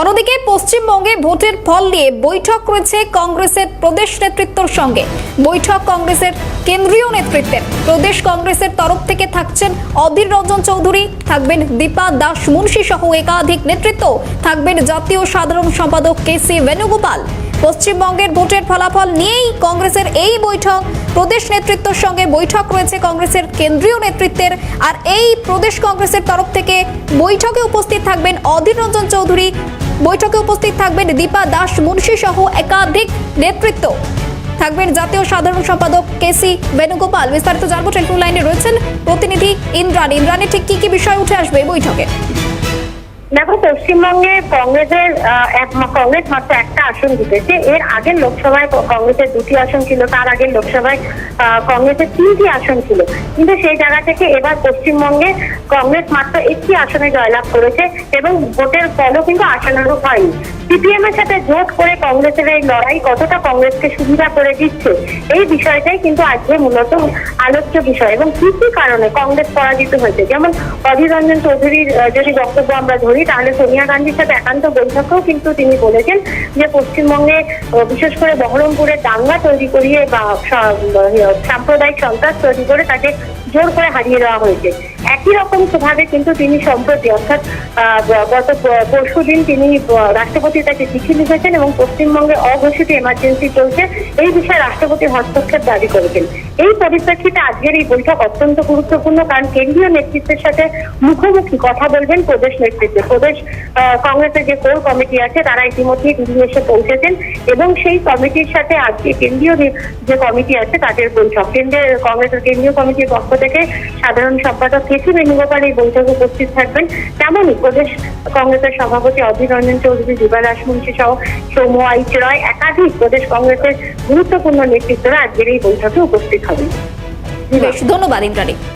অন্যদিকে পশ্চিমবঙ্গে ভোটের ফল নিয়ে বৈঠক রয়েছে কংগ্রেসের প্রদেশ নেতৃত্বর সঙ্গে। বৈঠক কংগ্রেসের কেন্দ্রীয় নেতৃত্বের। প্রদেশ কংগ্রেসের তরফ থেকে থাকছেন অধীর রঞ্জন চৌধুরী, থাকবেন দীপা দাস মুন্সি সহ একাধিক নেতৃত্ব। থাকবেন জাতীয় সাধারণ সম্পাদক কে সি বেণুগোপাল। পশ্চিমবঙ্গের ভোটের ফলাফল নিয়েই কংগ্রেসের এই বৈঠক। প্রদেশ নেতৃত্বের সঙ্গে বৈঠক রয়েছে কংগ্রেসের কেন্দ্রীয় নেতৃত্বের। আর এই প্রদেশ কংগ্রেসের তরফ থেকে বৈঠকে উপস্থিত থাকবেন অধীর রঞ্জন চৌধুরী বৈঠকে উপস্থিত থাকবেন দীপা দাস, মুন্সি সহ একাধিক নেতৃত্ব। থাকবেন জাতীয় সাধারণ সম্পাদক কেসি বেণুগোপাল। বিস্তারিত জানব টেলিফোন লাইনে রয়েছেন প্রতিনিধি ইন্দ্রাণী। ইন্দ্রাণী, ঠিক কি কি বিষয় উঠে আসবে বৈঠকে? দেখো, পশ্চিমবঙ্গে কংগ্রেসের কংগ্রেস মাত্র একটা আসন জিতেছে। এর আগের লোকসভায় কংগ্রেসের দুটি আসন ছিল, তার আগের লোকসভায় কংগ্রেসের তিনটি আসন ছিল। কিন্তু সেই জায়গা থেকে এবার পশ্চিমবঙ্গে কংগ্রেস মাত্র একটি আসনে জয়লাভ করেছে এবং ভোটের ফলও কিন্তু আশানুরূপ হয়নি। সিপিএম এর সাথে জোট করে কংগ্রেসের এই লড়াই কতটা কংগ্রেসকে সুবিধা করে দিচ্ছে, এই বিষয়টাই কিন্তু আজকে মূলত আলোচ্য বিষয়। এবং কি কি কারণে কংগ্রেস পরাজিত হয়েছে? যেমন অধীর রঞ্জন চৌধুরীর যদি বক্তব্য আমরা ধরি তাহলে সোনিয়া গান্ধীর সাথে একান্ত বৈঠকেও কিন্তু তিনি বলেছেন যে পশ্চিমবঙ্গে বিশেষ করে বহরমপুরে দাঙ্গা তৈরি করিয়ে বা সাম্প্রদায়িক সন্ত্রাস তৈরি করে তাকে জোর করে হারিয়ে দেওয়া হয়েছে। একই রকম ভাবে কিন্তু তিনি সম্প্রতি, অর্থাৎ গত পরশু দিন তিনি রাষ্ট্রপতি তাকে চিঠি লিখেছেন এবং পশ্চিমবঙ্গে অঘোষিত এমার্জেন্সি চলছে এই বিষয়ে রাষ্ট্রপতি হস্তক্ষেপ দাবি করেছেন। এই পরিপ্রেক্ষিতে আজকের এই বৈঠক অত্যন্ত গুরুত্বপূর্ণ, কারণ কেন্দ্রীয় নেতৃত্বের সাথে মুখোমুখি কথা বলবেন প্রদেশ নেতৃত্বে। প্রদেশ কংগ্রেসের যে কোর কমিটি আছে, তারা ইতিমধ্যেই দিল্লি এসে পৌঁছেছেন এবং সেই কমিটির সাথে আজকে কেন্দ্রীয় যে- কমিটি আছে, তাদের বৈঠক। কেন্দ্রের, কংগ্রেসের কেন্দ্রীয় কমিটির পক্ষ থেকে সাধারণ সম্পাদক কেসি বেণুগোপাল এই বৈঠকে উপস্থিত থাকবেন। তেমনই প্রদেশ কংগ্রেসের সভাপতি অধীর রঞ্জন চৌধুরী যুবরাজ মুন্সি সহ সৌম্য আইচ রয়, একাধিক প্রদেশ কংগ্রেসের গুরুত্বপূর্ণ নেতৃত্বরা আজকের এই বৈঠকে উপস্থিত হবেন বেশ ধন্যবাদ ইন্দ্রাণী।